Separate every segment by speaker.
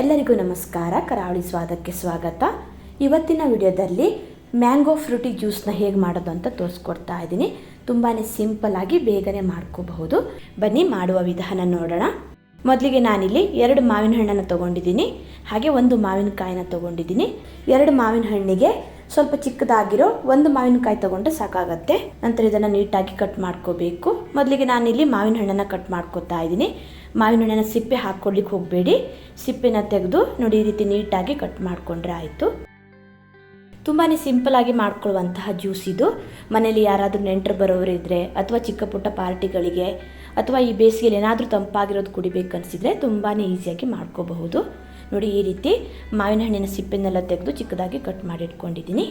Speaker 1: ಎಲ್ಲರಿಗೂ ನಮಸ್ಕಾರ. ಕರಾವಳಿ ಸ್ವಾದಕ್ಕೆ ಸ್ವಾಗತ. ಇವತ್ತಿನ ವಿಡಿಯೋದಲ್ಲಿ ಮ್ಯಾಂಗೋ ಫ್ರೂಟಿ ಜ್ಯೂಸ್ನ ಹೇಗೆ ಮಾಡೋದು ಅಂತ ತೋರಿಸ್ಕೊಡ್ತಾ ಇದ್ದೀನಿ. ತುಂಬಾ ಸಿಂಪಲ್ ಆಗಿ ಬೇಗನೆ ಮಾಡ್ಕೋಬಹುದು. ಬನ್ನಿ, ಮಾಡುವ ವಿಧಾನ ನೋಡೋಣ. ಮೊದಲಿಗೆ ನಾನಿಲ್ಲಿ ಎರಡು ಮಾವಿನ ಹಣ್ಣನ್ನು ತೊಗೊಂಡಿದ್ದೀನಿ. ಹಾಗೆ ಒಂದು ಮಾವಿನಕಾಯಿನ ತೊಗೊಂಡಿದ್ದೀನಿ. ಎರಡು ಮಾವಿನ ಹಣ್ಣಿಗೆ ಸ್ವಲ್ಪ ಚಿಕ್ಕದಾಗಿರೋ ಒಂದು ಮಾವಿನಕಾಯಿ ತೊಗೊಂಡ್ರೆ ಸಾಕಾಗತ್ತೆ. ನಂತರ ಇದನ್ನು ನೀಟಾಗಿ ಕಟ್ ಮಾಡ್ಕೋಬೇಕು. ಮೊದಲಿಗೆ ನಾನಿಲ್ಲಿ ಮಾವಿನ ಹಣ್ಣನ್ನು ಕಟ್ ಮಾಡ್ಕೋತಾ ಇದ್ದೀನಿ. ಮಾವಿನ ಹಣ್ಣನ್ನು ಸಿಪ್ಪೆ ಹಾಕ್ಕೊಳ್ಲಿಕ್ಕೆ ಹೋಗಬೇಡಿ. ಸಿಪ್ಪೆನ ತೆಗೆದು ನೋಡಿ ಈ ರೀತಿ ನೀಟಾಗಿ ಕಟ್ ಮಾಡಿಕೊಂಡ್ರೆ ಆಯಿತು. ತುಂಬಾ ಸಿಂಪಲಾಗಿ ಮಾಡ್ಕೊಳ್ಳುವಂತಹ ಜ್ಯೂಸ್ ಇದು. ಮನೇಲಿ ಯಾರಾದರೂ ನೆಂಟರು ಬರೋರು ಇದ್ದರೆ ಅಥವಾ ಚಿಕ್ಕ ಪುಟ್ಟ ಪಾರ್ಟಿಗಳಿಗೆ ಅಥವಾ ಈ ಬೇಸಿಗೆಯಲ್ಲಿ ಏನಾದರೂ ತಂಪಾಗಿರೋದು ಕುಡಿಬೇಕು ಅನಿಸಿದರೆ ತುಂಬಾ ಈಸಿಯಾಗಿ ಮಾಡ್ಕೋಬಹುದು. ನೋಡಿ ಈ ರೀತಿ ಮಾವಿನ ಹಣ್ಣಿನ ಸಿಪ್ಪೆನೆಲ್ಲ ತೆಗೆದು ಚಿಕ್ಕದಾಗಿ ಕಟ್ ಮಾಡಿ ಇಟ್ಕೊಂಡಿದ್ದೀನಿ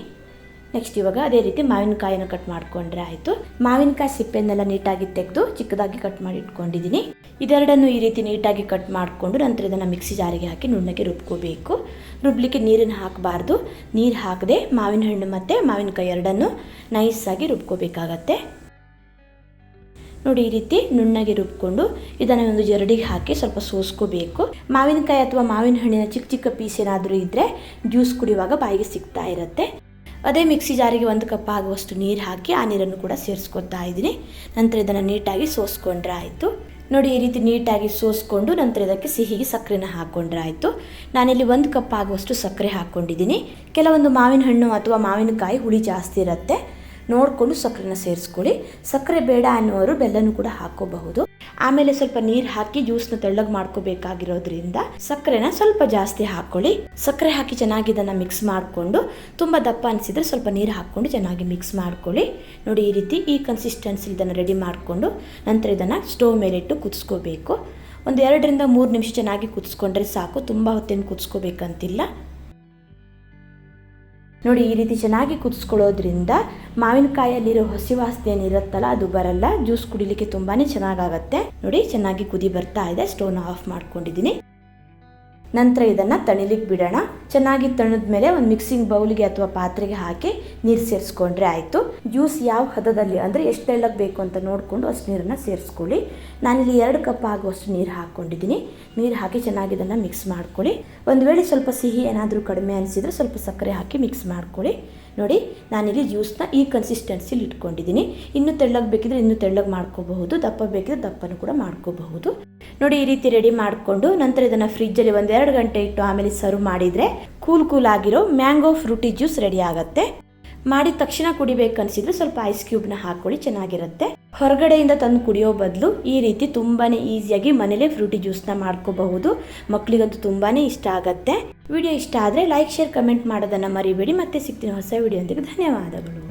Speaker 1: ನೆಕ್ಸ್ಟ್ ಇವಾಗ ಅದೇ ರೀತಿ ಮಾವಿನಕಾಯಿನ ಕಟ್ ಮಾಡ್ಕೊಂಡ್ರೆ ಆಯಿತು. ಮಾವಿನಕಾಯಿ ಸಿಪ್ಪೆನೆಲ್ಲ ನೀಟಾಗಿ ತೆಗೆದು ಚಿಕ್ಕದಾಗಿ ಕಟ್ ಮಾಡಿ ಇಟ್ಕೊಂಡಿದ್ದೀನಿ ಇದೆರಡನ್ನು ಈ ರೀತಿ ನೀಟಾಗಿ ಕಟ್ ಮಾಡಿಕೊಂಡು ನಂತರ ಇದನ್ನು ಮಿಕ್ಸಿ ಜಾರಿಗೆ ಹಾಕಿ ನುಣ್ಣಗೆ ರುಬ್ಕೋಬೇಕು. ರುಬ್ಲಿಕ್ಕೆ ನೀರನ್ನು ಹಾಕಬಾರ್ದು. ನೀರು ಹಾಕದೆ ಮಾವಿನ ಹಣ್ಣು ಮತ್ತು ಮಾವಿನಕಾಯಿ ಎರಡನ್ನು ನೈಸಾಗಿ ರುಬ್ಕೋಬೇಕಾಗತ್ತೆ. ನೋಡಿ ಈ ರೀತಿ ನುಣ್ಣಗೆ ರುಬ್ಕೊಂಡು ಇದನ್ನು ಒಂದು ಜರಡಿಗೆ ಹಾಕಿ ಸ್ವಲ್ಪ ಸೋಸ್ಕೋಬೇಕು. ಮಾವಿನಕಾಯಿ ಅಥವಾ ಮಾವಿನ ಹಣ್ಣಿನ ಚಿಕ್ಕ ಚಿಕ್ಕ ಪೀಸ್ ಏನಾದರೂ ಇದ್ದರೆ ಜ್ಯೂಸ್ ಕುಡಿಯುವಾಗ ಬಾಯಿಗೆ ಸಿಗ್ತಾ ಇರುತ್ತೆ. ಅದೇ ಮಿಕ್ಸಿ ಜಾರಿಗೆ ಒಂದು ಕಪ್ ಆಗುವಷ್ಟು ನೀರು ಹಾಕಿ ಆ ನೀರನ್ನು ಕೂಡ ಸೇರಿಸ್ಕೊತಾ ಇದ್ದೀನಿ. ನಂತರ ಇದನ್ನು ನೀಟಾಗಿ ಸೋಸ್ಕೊಂಡ್ರೆ ಆಯಿತು. ನೋಡಿ, ಈ ರೀತಿ ನೀಟಾಗಿ ಸೋಸ್ಕೊಂಡು ನಂತರ ಇದಕ್ಕೆ ಸಿಹಿಗೆ ಸಕ್ಕರೆನ ಹಾಕ್ಕೊಂಡ್ರೆ ಆಯಿತು. ನಾನಿಲ್ಲಿ ಒಂದು ಕಪ್ ಆಗುವಷ್ಟು ಸಕ್ಕರೆ ಹಾಕ್ಕೊಂಡಿದ್ದೀನಿ ಕೆಲವೊಂದು ಮಾವಿನ ಹಣ್ಣು ಅಥವಾ ಮಾವಿನಕಾಯಿ ಹುಳಿ ಜಾಸ್ತಿ ಇರುತ್ತೆ. ನೋಡಿಕೊಂಡು ಸಕ್ಕರೆನ ಸೇರಿಸ್ಕೊಳ್ಳಿ. ಸಕ್ಕರೆ ಬೇಡ ಅನ್ನೋರು ಬೆಲ್ಲನೂ ಕೂಡ ಹಾಕೋಬಹುದು ಆಮೇಲೆ ಸ್ವಲ್ಪ ನೀರು ಹಾಕಿ ಜ್ಯೂಸ್ನ ತೆಳ್ಳಗೆ ಮಾಡ್ಕೋಬೇಕಾಗಿರೋದ್ರಿಂದ ಸಕ್ಕರೆನ ಸ್ವಲ್ಪ ಜಾಸ್ತಿ ಹಾಕೊಳ್ಳಿ. ಸಕ್ಕರೆ ಹಾಕಿ ಚೆನ್ನಾಗಿ ಇದನ್ನು ಮಿಕ್ಸ್ ಮಾಡಿಕೊಂಡು ತುಂಬ ದಪ್ಪ ಅನಿಸಿದ್ರೆ ಸ್ವಲ್ಪ ನೀರು ಹಾಕ್ಕೊಂಡು ಚೆನ್ನಾಗಿ ಮಿಕ್ಸ್ ಮಾಡ್ಕೊಳ್ಳಿ. ನೋಡಿ, ಈ ರೀತಿ ಈ ಕನ್ಸಿಸ್ಟೆನ್ಸಿ ಇದನ್ನು ರೆಡಿ ಮಾಡಿಕೊಂಡು ನಂತರ ಇದನ್ನು ಸ್ಟೋವ್ ಮೇಲಿಟ್ಟು ಕುದಿಸ್ಕೋಬೇಕು. ಒಂದು ಎರಡರಿಂದ ಮೂರು ನಿಮಿಷ ಚೆನ್ನಾಗಿ ಕುದಿಸ್ಕೊಂಡ್ರೆ ಸಾಕು. ತುಂಬ ಹೊತ್ತೇನು ಕುದಿಸ್ಕೋಬೇಕಂತಿಲ್ಲ. ನೋಡಿ, ಈ ರೀತಿ ಚೆನ್ನಾಗಿ ಕುದಿಸ್ಕೊಳ್ಳೋದ್ರಿಂದ ಮಾವಿನಕಾಯಲ್ಲಿರೋ ಹಸಿ ವಾಸನೆ ಏನಿರುತ್ತಲ್ಲ ಅದು ಬರಲ್ಲ. ಜ್ಯೂಸ್ ಕುಡಿಲಿಕ್ಕೆ ತುಂಬಾ ಚೆನ್ನಾಗಾಗತ್ತೆ. ನೋಡಿ, ಚೆನ್ನಾಗಿ ಕುದಿ ಬರ್ತಾ ಇದೆ. ಸ್ಟೋನ್ ಆಫ್ ಮಾಡ್ಕೊಂಡಿದ್ದೀನಿ. ನಂತರ ಇದನ್ನು ತಣಿಲಿಕ್ಕೆ ಬಿಡೋಣ. ಚೆನ್ನಾಗಿ ತಣಿದ ಮೇಲೆ ಒಂದು ಮಿಕ್ಸಿಂಗ್ ಬೌಲಿಗೆ ಅಥವಾ ಪಾತ್ರೆಗೆ ಹಾಕಿ ನೀರು ಸೇರಿಸ್ಕೊಂಡ್ರೆ ಆಯಿತು. ಜ್ಯೂಸ್ ಯಾವ ಹದದಲ್ಲಿ ಅಂದರೆ ಎಷ್ಟು ತೆಳ್ಳಗೆ ಬೇಕು ಅಂತ ನೋಡಿಕೊಂಡು ಅಷ್ಟು ನೀರನ್ನು ಸೇರಿಸ್ಕೊಳ್ಳಿ. ನಾನಿಲ್ಲಿ ಎರಡು ಕಪ್ ಆಗುವಷ್ಟು ನೀರು ಹಾಕ್ಕೊಂಡಿದ್ದೀನಿ. ನೀರು ಹಾಕಿ ಚೆನ್ನಾಗಿ ಇದನ್ನು ಮಿಕ್ಸ್ ಮಾಡ್ಕೊಳ್ಳಿ. ಒಂದು ವೇಳೆ ಸ್ವಲ್ಪ ಸಿಹಿ ಏನಾದರೂ ಕಡಿಮೆ ಅನಿಸಿದರೆ ಸ್ವಲ್ಪ ಸಕ್ಕರೆ ಹಾಕಿ ಮಿಕ್ಸ್ ಮಾಡ್ಕೊಳ್ಳಿ. ನೋಡಿ, ನಾನಿಲ್ಲಿ ಜ್ಯೂಸ್ನ ಈ ಕನ್ಸಿಸ್ಟೆನ್ಸಿಲಿ ಇಟ್ಕೊಂಡಿದ್ದೀನಿ. ಇನ್ನೂ ತೆಳ್ಳಗೆ ಬೇಕಿದ್ರೆ ಇನ್ನೂ ತೆಳ್ಳಗೆ ಮಾಡ್ಕೋಬಹುದು. ದಪ್ಪ ಬೇಕಿದ್ರೆ ದಪ್ಪನೂ ಕೂಡ ಮಾಡ್ಕೋಬಹುದು. ನೋಡಿ, ಈ ರೀತಿ ರೆಡಿ ಮಾಡಿಕೊಂಡು ನಂತರ ಇದನ್ನು ಫ್ರಿಜ್ಜಲ್ಲಿ ಒಂದೆರಡು ಗಂಟೆ ಇಟ್ಟು ಆಮೇಲೆ ಸರ್ವ್ ಮಾಡಿದರೆ ಕೂಲ್ ಕೂಲ್ ಆಗಿರೋ ಮ್ಯಾಂಗೋ ಫ್ರೂಟಿ ಜ್ಯೂಸ್ ರೆಡಿ ಆಗುತ್ತೆ. ಮಾಡಿದ ತಕ್ಷಣ ಕುಡಿಬೇಕನ್ಸಿದ್ರೆ ಸ್ವಲ್ಪ ಐಸ್ ಕ್ಯೂಬ್ನ ಹಾಕೊಳ್ಳಿ, ಚೆನ್ನಾಗಿರುತ್ತೆ. ಹೊರಗಡೆಯಿಂದ ತಂದು ಕುಡಿಯೋ ಬದಲು ಈ ರೀತಿ ತುಂಬಾ ಈಸಿಯಾಗಿ ಮನೇಲೇ ಫ್ರೂಟಿ ಜ್ಯೂಸ್ನ ಮಾಡ್ಕೋಬಹುದು. ಮಕ್ಕಳಿಗಂತೂ ತುಂಬಾ ಇಷ್ಟ ಆಗುತ್ತೆ. ವಿಡಿಯೋ ಇಷ್ಟ ಆದರೆ ಲೈಕ್ ಶೇರ್ ಕಮೆಂಟ್ ಮಾಡೋದನ್ನು ಮರಿಬೇಡಿ. ಮತ್ತೆ ಸಿಗ್ತೀನಿ ಹೊಸ ವಿಡಿಯೋ ಧನ್ಯವಾದಗಳು.